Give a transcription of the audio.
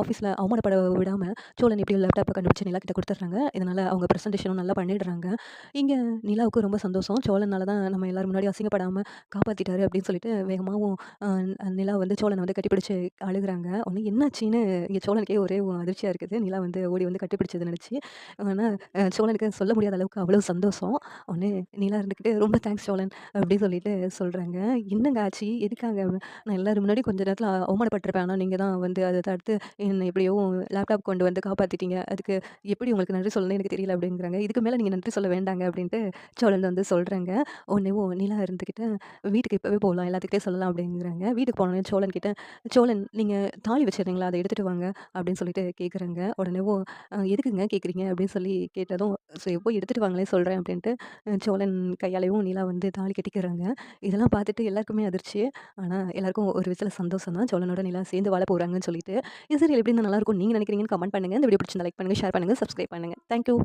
ஆஃபீஸில் அவமானப்பட விடாமல் சோழன் எப்படி லேப்டாப்பை கண்டுபிடிச்சி நிலா கிட்ட கொடுத்துட்றாங்க இதனால் அவங்க ப்ரெசன்டேஷனும் நல்லா பண்ணிடுறாங்க. இங்கே நிலாவுக்கு ரொம்ப சந்தோஷம். சோழனால தான் நம்ம எல்லாரும் முன்னாடியும் அசிங்கப்படாமல் காப்பாற்றிட்டாரு அப்படின்னு சொல்லிட்டு வேகமாகவும் நிலா வந்து சோழனை வந்து கட்டிப்பிடிச்சு அழுகுறாங்க. ஒன்று என்னாச்சுன்னு இங்கே சோழனுக்கே ஒரே அதிர்ச்சியாக இருக்குது. நிலா வந்து ஓடி வந்து கட்டிப்பிடிச்சது நினச்சி ஆனால் சோழனுக்கு சொல்ல முடியாத அளவுக்கு அவ்வளோ சந்தோஷம். ஒன்று நிலா இருந்துக்கிட்டு ரொம்ப தேங்க்ஸ் சோழன் அப்படின்னு சொல்லிட்டு சொல்கிறாங்க என்னங்க ஆச்சு? எதுக்காங்க நான் எல்லாரும் முன்னாடி கொஞ்ச நேரத்தில் அவமானப்பட்டிருப்பேன் ஆனால் நீங்கள் தான் வந்து அதை தடுத்து என்னை எப்படியோ லேப்டாப் கொண்டு வந்து காப்பாற்றிட்டீங்க அதுக்கு எப்படி உங்களுக்கு நன்றி சொல்லணும்னு எனக்கு தெரியல அப்படிங்கிறாங்க. இதுக்கு மேலே நீங்கள் நன்றி சொல்ல வேண்டாங்க அப்படின்ட்டு சோழன் வந்து சொல்றாங்க. உடனேவும் நிலா இருந்துக்கிட்டு வீட்டுக்கு இப்போவே போகலாம் எல்லாத்துக்கிட்டே சொல்லலாம் அப்படிங்கிறாங்க. வீட்டுக்கு போனோடனே சோழன் கிட்டே "சோழன் நீங்கள் தாலி வச்சிருந்தீங்களா? அதை எடுத்துகிட்டு வாங்க" அப்படின்னு சொல்லிட்டு கேட்குறாங்க. உடனேவும் எதுக்குங்க கேட்குறீங்க?" அப்படின்னு சொல்லி கேட்டதும், ஸோ எப்போ எடுத்துகிட்டு வாங்களே சொல்கிறேன் அப்படின்ட்டு சோழன் கையாலையும் நிலா வந்து தாலி கட்டிக்கிறாங்க. இதெல்லாம் பார்த்துட்டு எல்லாருக்குமே அதிர்ச்சி. ஆனால் எல்லாருக்கும் ஒரு விதத்தில் சந்தோஷம் தான். சோழனோட நிலா சேர்ந்து வாழ போகிறாங்கன்னு சொல்லிட்டு. இது சீரியல் எப்படி நல்லா இருக்கும் நீங்க நினைக்கிறீங்கன்னு கமெண்ட் பண்ணுங்க. இந்த வீடியோ பிடிச்சிருந்தா லைக் பண்ணுங்கள் ஷேர் பண்ணுங்கள் சப்ஸ்கிரைப் பண்ணுங்க. Thank you.